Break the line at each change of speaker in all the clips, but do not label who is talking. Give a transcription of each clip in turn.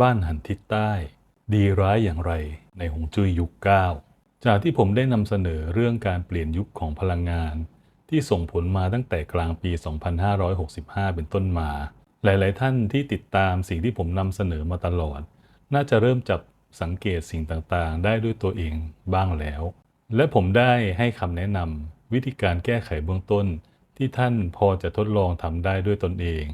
บ้านหันทิศใต้ ดีร้ายอย่างไรในหงจุ้ยยุคเก้าจากที่ผมได้นำเสนอเรื่องการเปลี่ยนยุคของพลังงาน ที่ส่งผลมาตั้งแต่กลางปี 2565 เป็นต้นมา หลาย ๆ ท่านที่ติดตามสิ่งที่ผมนำเสนอมาตลอด น่าจะเริ่มจับสังเกตสิ่งต่าง ๆ ได้ด้วยตัวเองบ้างแล้ว และผมได้ให้คำแนะนำวิธีการแก้ไขเบื้องต้น ที่ท่านพอจะทดลองทำได้ด้วยตนเอง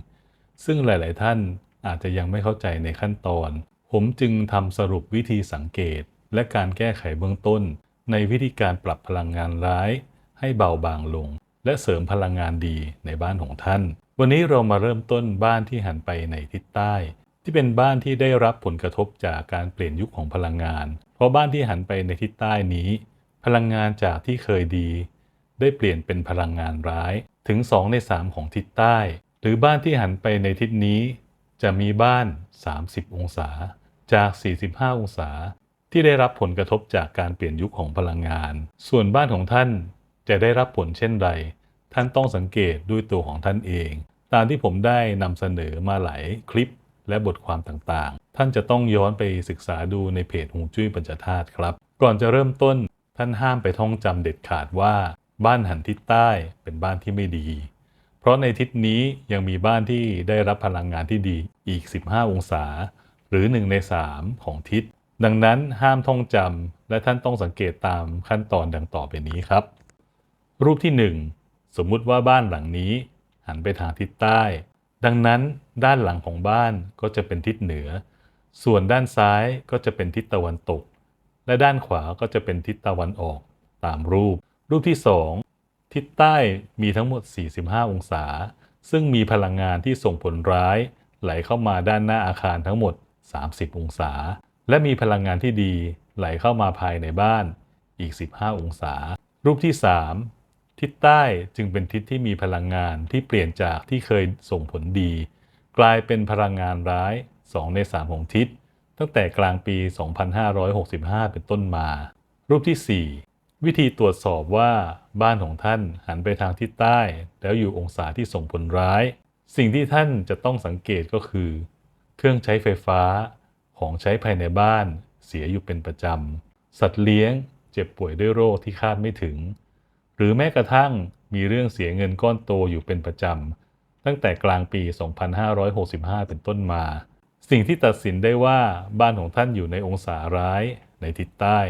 ซึ่งหลาย ๆ ท่าน อาจจะยังไม่เข้าใจในขั้นตอน ผมจึงทำสรุปวิธีสังเกต และการแก้ไขเบื้องต้น ในวิธีการปรับพลังงานร้าย ให้เบาบางลง และเสริมพลังงานดีในบ้านของท่าน วันนี้เรามาเริ่มต้นบ้านที่หันไปในทิศใต้ ที่เป็นบ้านที่ได้รับผลกระทบจากการเปลี่ยนยุคของพลังงาน เพราะบ้านที่หันไปในทิศใต้นี้ พลังงานจากที่เคยดี ได้เปลี่ยนเป็นพลังงานร้ายถึง 2 ใน 3 ของทิศใต้ หรือบ้านที่หันไปในทิศนี้ จะมีบ้าน 30 องศา จาก 45 องศา ที่ได้รับผลกระทบจากการเปลี่ยนยุคของพลังงาน ส่วนบ้านของท่านจะได้รับผลเช่นไร ท่านต้องสังเกตด้วยตัวของท่านเอง ตามที่ผมได้นำเสนอมาหลายคลิปและบทความต่างๆ ท่านจะต้องย้อนไปศึกษาดูในเพจฮวงจุ้ยปัญจธาตุครับ ก่อนจะเริ่มต้นท่านห้ามไปท่องจำเด็ดขาดว่า บ้านหันทิศใต้เป็นบ้านที่ไม่ดี เพราะในทิศนี้ยังมีบ้านที่ได้รับพลังงานที่ดีอีก 15 องศา หรือ 1 ใน 3 ของทิศ ดังนั้นห้ามท่องจำและท่านต้องสังเกตตามขั้นตอนดังต่อไปนี้ครับ รูปที่ 1 สมมุติว่าบ้านหลังนี้ หันไปทางทิศใต้ ดังนั้นด้านหลังของบ้านก็จะเป็นทิศเหนือ ส่วนด้านซ้ายก็จะเป็นทิศตะวันตก และด้านขวาก็จะเป็นทิศตะวันออกตามรูป รูปที่ 2 ทิศใต้มีทั้งหมด 45 องศา ซึ่งมีพลังงานที่ส่งผลร้ายไหลเข้ามาด้านหน้าอาคารทั้งหมด 30 องศา และมีพลังงานที่ดีไหลเข้ามาภายในบ้านอีก 15 องศา รูปที่ 3 ทิศใต้จึงเป็นทิศที่มีพลังงานที่เปลี่ยนจากที่เคยส่งผลดี กลายเป็นพลังงานร้าย 2 ใน 3 ของทิศ ตั้งแต่กลางปี 2565 เป็นต้นมา รูปที่ 4 วิธีตรวจสอบว่าบ้านของท่านหันไปทางทิศใต้ แล้วอยู่องศาที่ส่งผลร้าย สิ่งที่ท่านจะต้องสังเกตก็คือ เครื่องใช้ไฟฟ้าของใช้ภายในบ้านเสียอยู่เป็นประจำ สัตว์เลี้ยงเจ็บป่วยด้วยโรคที่คาดไม่ถึง หรือแม้กระทั่งมีเรื่องเสียเงินก้อนโตอยู่เป็นประจำ ตั้งแต่กลางปี 2565 เป็นต้นมา สิ่งที่ตัดสินได้ว่าบ้านของท่านอยู่ในองศาร้ายในทิศใต้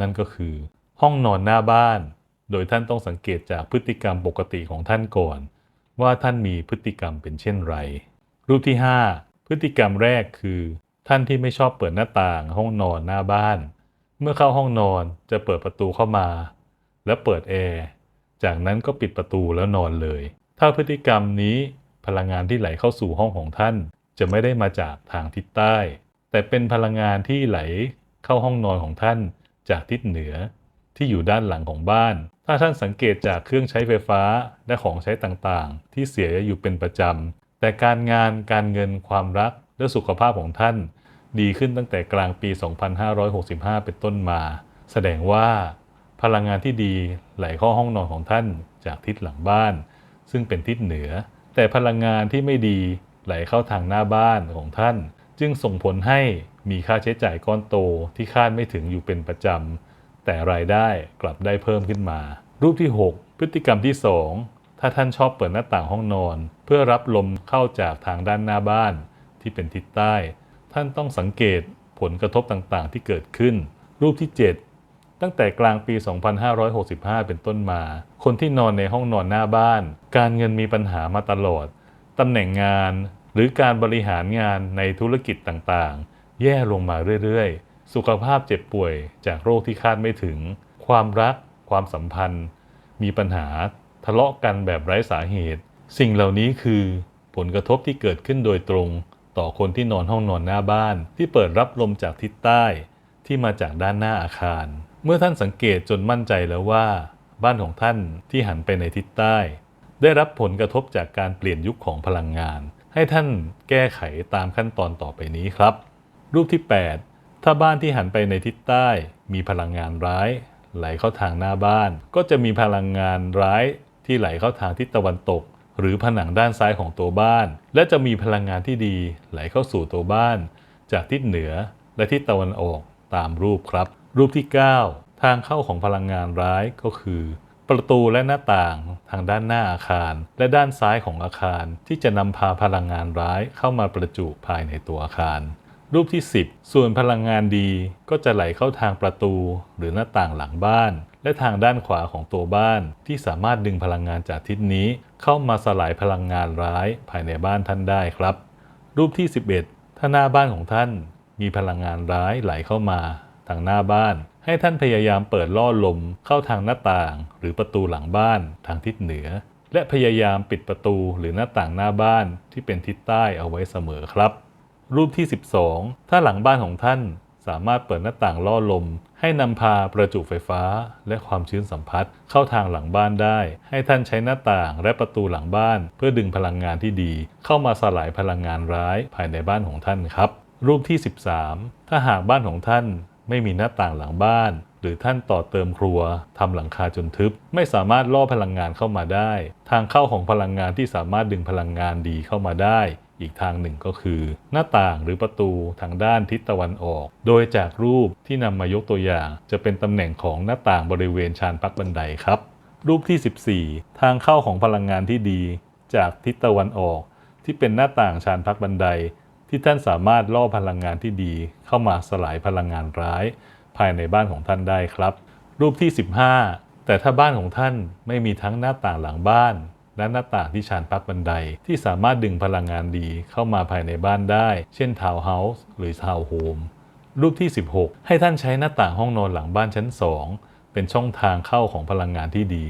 นั่นก็คือ ห้องนอนหน้าบ้าน โดยท่านต้องสังเกตจากพฤติกรรมปกติของท่านก่อน ว่าท่านมีพฤติกรรมเป็นเช่นไร รูปที่ 5 พฤติกรรมแรกคือ ท่านที่ไม่ชอบเปิดหน้าต่างห้องนอนหน้าบ้าน เมื่อเข้าห้องนอนจะเปิดประตูเข้ามา แล้วเปิดแอร์จากนั้นก็ปิดประตูแล้วนอนเลย ถ้าพฤติกรรมนี้พลังงานที่ไหลเข้าสู่ห้องของท่านจะไม่ได้มาจากทางทิศใต้ แต่เป็นพลังงานที่ไหลเข้าห้องนอนของท่านจากทิศเหนือ ที่อยู่ด้านหลังของบ้าน ถ้าท่านสังเกตจากเครื่องใช้ไฟฟ้าและของใช้ต่างๆ ที่เสียอยู่เป็นประจำ แต่การงานการเงินความรักและสุขภาพของท่าน ดีขึ้นตั้งแต่กลางปี 2565 เป็นต้นมา แสดงว่าพลังงานที่ดีไหลเข้าห้องนอนของท่านจากทิศหลังบ้าน ซึ่งเป็นทิศเหนือ แต่พลังงานที่ไม่ดีไหลเข้าทางหน้าบ้านของท่าน จึงส่งผลให้มีค่าใช้จ่ายก้อนโตที่คาดไม่ถึงอยู่เป็นประจำ แต่รายได้กลับได้เพิ่มขึ้นมา รูปที่ 6 พฤติกรรมที่ 2 ถ้าท่านชอบเปิดหน้าต่างห้องนอน เพื่อรับลมเข้าจากทางด้านหน้าบ้าน ที่เป็นทิศใต้ ท่านต้องสังเกตผลกระทบต่างๆ ที่เกิดขึ้น รูปที่ 7 ตั้งแต่กลางปี 2565 เป็นต้นมา คนที่นอนในห้องนอนหน้าบ้าน การเงินมีปัญหามาตลอดตำแหน่งงานหรือการบริหารงานในธุรกิจต่างๆ แย่ลงมาเรื่อยๆ สุขภาพเจ็บป่วยจากโรคที่คาดไม่ถึง ความรัก ความสัมพันธ์ มีปัญหาทะเลาะกันแบบไร้สาเหตุ สิ่งเหล่านี้คือ ผลกระทบที่เกิดขึ้นโดยตรง ต่อคนที่นอนห้องนอนหน้าบ้าน ที่เปิดรับลมจากทิศใต้ที่มาจากด้านหน้าอาคาร เมื่อท่านสังเกตจนมั่นใจแล้วว่า บ้านของท่านที่หันไปในทิศใต้ ได้รับผลกระทบจากการเปลี่ยนยุคของพลังงาน ให้ท่านแก้ไขตามขั้นตอนต่อไปนี้ครับ รูปที่ 8 ถ้าบ้านที่หันไปในทิศใต้ มีพลังงานร้าย ไหลเข้าทางหน้าบ้าน ก็จะมีพลังงานร้ายที่ไหลเข้าทางทิศตะวันตก หรือผนังด้านซ้ายของตัวบ้าน และจะมีพลังงานที่ดี ไหลเข้าสู่ตัวบ้าน จากทิศเหนือและทิศตะวันออกตามรูปครับ รูปที่ 9 ทางเข้าของพลังงานร้ายก็คือ ประตูและหน้าต่างทางด้านหน้าอาคาร และด้านซ้ายของอาคารที่จะนำพาพลังงานร้ายเข้ามาประจุภายในตัวอาคาร รูปที่ 10 ส่วนพลังงานดีก็จะไหลเข้าทางประตูหรือหน้าต่างหลังบ้าน และทางด้านขวาของตัวบ้านที่สามารถดึงพลังงานจากทิศนี้ เข้ามาสลายพลังงานร้ายภายในบ้านท่านได้ครับ รูปที่ 11 ถ้าหน้าบ้านของท่านมีพลังงานร้ายไหลเข้ามา ทางหน้าบ้าน ให้ท่านพยายามเปิดล่อลมเข้าทางหน้าต่าง หรือประตูหลังบ้านทางทิศเหนือ และพยายามปิดประตูหรือหน้าต่างหน้าบ้านที่เป็นทิศใต้เอาไว้เสมอครับ รูปที่ 12 ถ้าหลังบ้านของท่านสามารถเปิดหน้าต่างล่อลม ให้นำพาประจุไฟฟ้า และความชื้นสัมผัสเข้าทางหลังบ้านได้ ให้ท่านใช้หน้าต่างและประตูหลังบ้าน เพื่อดึงพลังงานที่ดี เข้ามาสลายพลังงานร้ายภายในบ้านของท่านครับ รูปที่ 13 ถ้าหากบ้านของท่านไม่มีหน้าต่างหลังบ้าน หรือท่านต่อเติมครัวทำหลังคาจนทึบ ไม่สามารถล่อพลังงานเข้ามาได้ ทางเข้าของพลังงานที่สามารถดึงพลังงานดีเข้ามาได้ อีกทางหนึ่งก็คือ หน้าต่างหรือประตูทางด้านทิศตะวันออก โดยจากรูปที่นำมายกตัวอย่าง จะเป็นตำแหน่งของหน้าต่างบริเวณชานพักบันไดครับ รูปที่ 14 ทางเข้าของพลังงานที่ดี จากทิศตะวันออก ที่เป็นหน้าต่างชานพักบันได ที่ท่านสามารถล่อพลังงานที่ดี เข้ามาสลายพลังงานร้าย ภายในบ้านของท่านได้ครับ รูปที่ 15 แต่ถ้าบ้านของท่านไม่มีทั้งหน้าต่างหลังบ้าน และหน้าต่างที่ชานพักบันได ที่สามารถดึงพลังงานดีเข้ามาภายในบ้านได้ เช่นทาวน์เฮาส์หรือทาวน์โฮมรูปที่ 16 ให้ท่านใช้หน้าต่างห้องนอนหลังบ้านชั้น 2 เป็นช่องทางเข้าของพลังงานที่ดี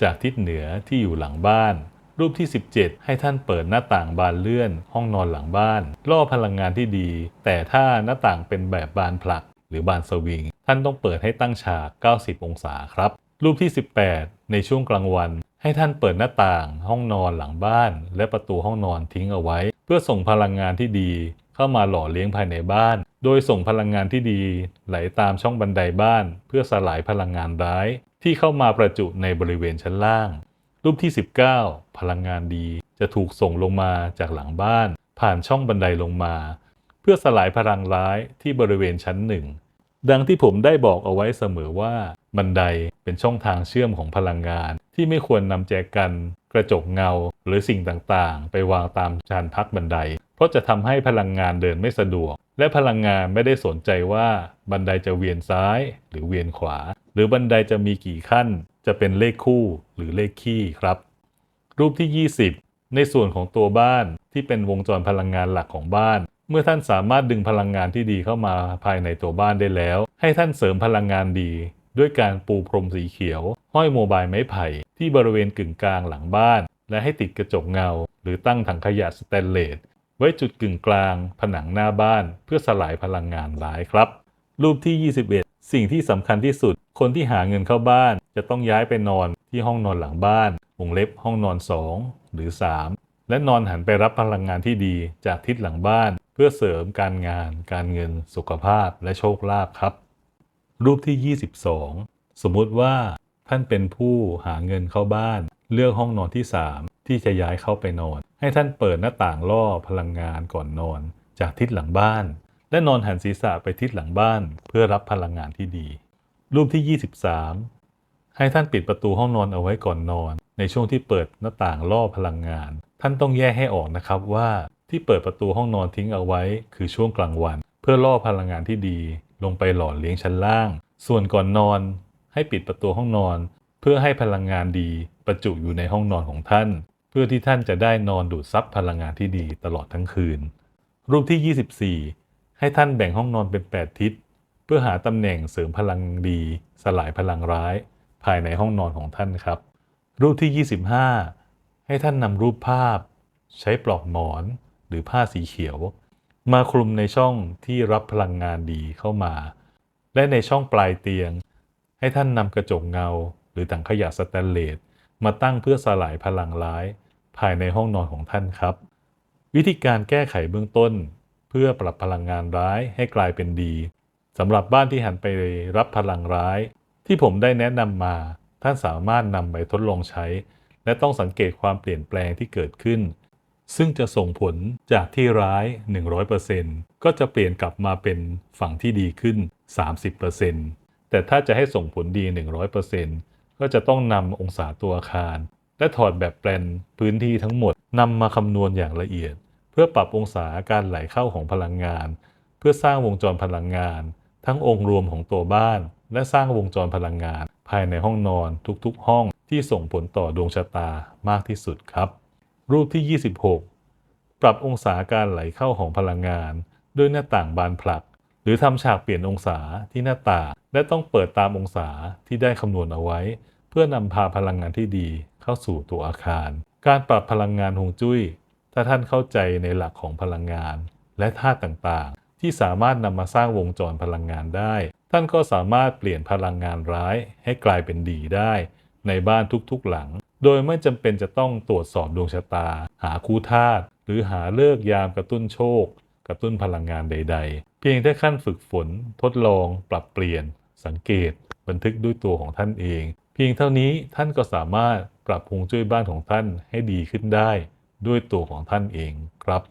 จากทิศเหนือที่อยู่หลังบ้าน รูปที่ 17 ให้ท่านเปิดหน้าต่างบานเลื่อน ห้องนอนหลังบ้าน ล่อพลังงานที่ดี แต่ถ้าหน้าต่างเป็นแบบบานผลัก หรือบานสวิง ท่านต้องเปิดให้ตั้งฉาก 90 องศาครับ รูปที่ 18 ในช่วงกลางวัน ให้ท่านเปิดหน้าต่าง ห้องนอนหลังบ้าน และประตูห้องนอนทิ้งเอาไว้ เพื่อส่งพลังงานที่ดีเข้ามาหล่อเลี้ยงภายในบ้าน โดยส่งพลังงานที่ดี ไหลตามช่องบันไดบ้าน เพื่อสลายพลังงานร้าย ที่เข้ามาประจุในบริเวณชั้นล่าง รูปที่ 19 พลังงานดี จะถูกส่งลงมาจากหลังบ้าน ผ่านช่องบันไดลงมา เพื่อสลายพลังร้ายที่บริเวณชั้นหนึ่ง ดังที่ผมได้บอกเอาไว้เสมอว่า บันไดเป็นช่องทางเชื่อมของพลังงาน ที่ไม่ควรนำแจกัน กระจกเงา หรือสิ่งต่างๆ ไปวางตามชานพักบันได เพราะจะทำให้พลังงานเดินไม่สะดวก และพลังงานไม่ได้สนใจว่า บันไดจะเวียนซ้าย หรือเวียนขวา หรือบันไดจะมีกี่ขั้น จะเป็นเลขคู่หรือเลขคี่ครับ รูปที่ 20 ในส่วนของตัวบ้านที่เป็นวงจรพลังงานหลักของบ้าน เมื่อท่านสามารถดึงพลังงานที่ดีเข้ามาภายในตัวบ้านได้แล้ว ให้ท่านเสริมพลังงานดี ด้วยการปูพรมสีเขียว ห้อยโมบายไม้ไผ่ที่บริเวณกึ่งกลางหลังบ้าน และให้ติดกระจกเงา หรือตั้งถังขยะสแตนเลสไว้จุดกึ่งกลาง ผนังหน้าบ้าน เพื่อสลายพลังงานร้ายครับ รูปที่ 21 สิ่งที่สำคัญที่สุด คนที่หาเงินเข้าบ้าน จะต้องย้ายไปนอนที่ห้องนอนหลังบ้านวงเล็บห้องนอน 2 หรือ 3 และนอนหันไปรับพลังงานที่ดีจากทิศหลังบ้าน พื่อเสริมการงาน การเงิน สุขภาพและโชคลาภครับ รูปที่ 22 สมมุติว่าท่านเป็นผู้หาเงินเข้าบ้าน เลือกห้องนอนที่ 3 ที่จะย้ายเข้าไปนอน ให้ท่านเปิดหน้าต่างล่อพลังงานก่อนนอน จากทิศหลังบ้าน และนอนหันศีรษะไปทิศหลังบ้าน เพื่อรับพลังงานที่ดี รูปที่ 23 ให้ท่านปิดประตูห้องนอนเอาไว้ก่อนนอน ในช่วงที่เปิดหน้าต่างล่อพลังงาน ท่านต้องแยกให้ออกนะครับว่า ที่เปิดประตูห้องนอนทิ้งเอาไว้ คือช่วงกลางวัน เพื่อล่อพลังงานที่ดีลงไปหล่อเลี้ยงชั้นล่าง ส่วนก่อนนอน ให้ปิดประตูห้องนอน เพื่อให้พลังงานดีประจุอยู่ในห้องนอนของท่าน เพื่อที่ท่านจะได้นอนดูดซับพลังงานที่ดีตลอดทั้งคืน รูปที่ 24 ให้ท่านแบ่งห้องนอนเป็น 8 ทิศ เพื่อหาตำแหน่งเสริมพลังดี สลายพลังร้าย ภายในห้องนอนของท่านครับ รูปที่ 25 ให้ท่านนำรูปภาพ ใช้ปลอกหมอน หรือผ้าสีเขียว มาคลุมในช่องที่รับพลังงานดีเข้ามา และในช่องปลายเตียง ให้ท่านนำกระจกเงา หรือถังขยะสแตนเลสมาตั้งเพื่อสลายพลังร้าย ภายในห้องนอนของท่านครับ วิธีการแก้ไขเบื้องต้น เพื่อปรับพลังงานร้ายให้กลายเป็นดีสำหรับบ้านที่หันไปรับพลังร้าย ที่ผมได้แนะนำมา ท่านสามารถนำไปทดลองใช้ และต้องสังเกตความเปลี่ยนแปลงที่เกิดขึ้น ซึ่งจะส่งผลจากที่ร้าย 100%ก็จะเปลี่ยนกลับมาเป็นฝั่งที่ดีขึ้น 30%แต่ถ้าจะให้ส่งผลดี 100%ก็จะต้องนำองศาตัวอาคาร และถอดแบบแปลนพื้นที่ทั้งหมดนำมาคำนวณอย่างละเอียด เพื่อปรับองศาการไหลเข้าของพลังงาน เพื่อสร้างวงจรพลังงาน ทั้งองค์รวมของตัวบ้าน และสร้างวงจรพลังงาน ภายในห้องนอนทุกๆ ห้องที่ส่งผลต่อดวงชะตามากที่สุดครับ รูปที่ 26 ปรับองศาการไหลเข้าของพลังงาน ด้วยหน้าต่างบานผลัก หรือทำฉากเปลี่ยนองศาที่หน้าต่างและต้องเปิดตามองศาที่ได้คำนวณเอาไว้ เพื่อนำพาพลังงานที่ดีเข้าสู่ตัวอาคาร การปรับพลังงานฮงจุ้ย ถ้าท่านเข้าใจในหลักของพลังงาน และธาตุต่างๆ ที่สามารถนำมาสร้างวงจรพลังงานได้ ท่านก็สามารถเปลี่ยนพลังงานร้ายให้กลายเป็นดีได้ ในบ้านทุกๆหลัง โดยไม่จำเป็นจะต้องตรวจสอบดวงชะตา หาคู่ธาตุหรือหาเลิกยามกระตุ้นโชค กระตุ้นพลังงานใด ๆ เพียงแค่ขั้นฝึกฝน ทดลอง ปรับเปลี่ยน สังเกต บันทึกด้วยตัวของท่านเอง เพียงเท่านี้ท่านก็สามารถปรับฮวงจุ้ยบ้านของท่านให้ดีขึ้นได้ ด้วยตัวของท่านเองครับ